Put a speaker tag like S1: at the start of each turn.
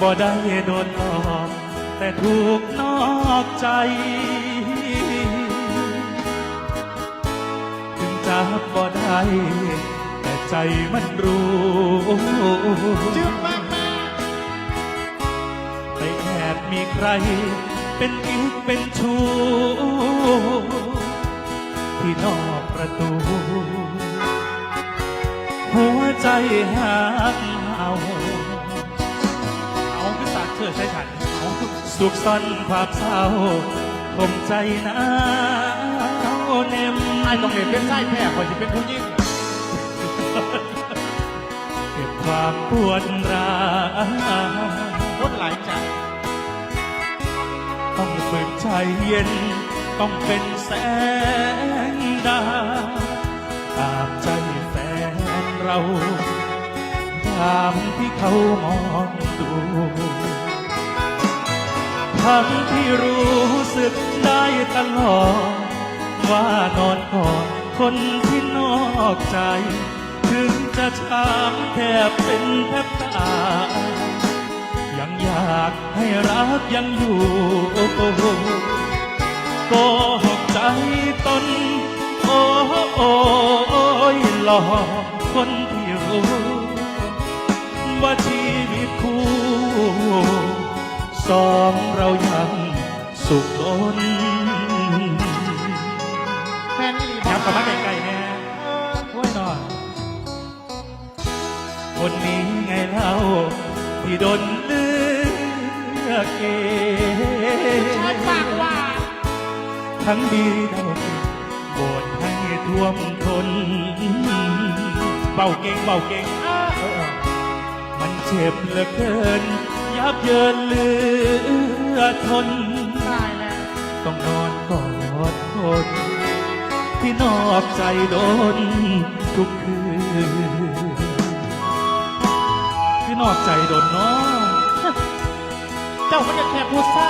S1: บ่ได้โดนหลอกแต่ถูกนอกใจ ถึงจับบ่ได้ แต่ใจมันรู้
S2: จึงมาก
S1: ไปแอบมีใคร เป็นกิ๊กเป็นชู้ที่นอกประตู หัวใจหักเอา
S2: อาคือสาดเชิดใช้ฉันเอา
S1: สุขซ่อนความเศร้าคมใจหนาวเน็ม
S2: ไอ้ต้องเห็นเป็นไส้แพ้คอยจะเป็นผู้ยิ่ง
S1: เก็บความปวดร้าว
S2: คนหลายใจ
S1: ต้องฝึกใจเย็น ต้องเป็นแสงดาวตามใจแฟนเราตามที่เขามองดู ทั้งที่รู้สึกได้ตลอด ว่านอนกอดคนที่นอกใจ ถึงจะช้ำแทบเป็นแทบตายยังอยากให้รักยังอยู่โกหกใจตนโอ้โอยหลอกคนที่รู้ ว่าชีวิตคู่ สองเรายังสุขล้น
S2: แฟนนี่
S1: ยับกลับมาไกลๆแน่โอ้ยนอนคนนี้ไงเล่าที่โดนเลือกเอง
S2: ใช่ปากว่า
S1: ทั้งดีเดาโบดให้ท่วมทนเบาเก่งเบาเก่ง
S2: ออเออเออ
S1: มันเจ็บเหลือเกิน ยับเยินเหลือทน
S2: ตายแล้ว
S1: ต้องนอนกอดคน ที่นอกใจโดนทุกคืนที่นอกใจโดนเน้อง
S2: เจ้ามันจะแค่พูดไส้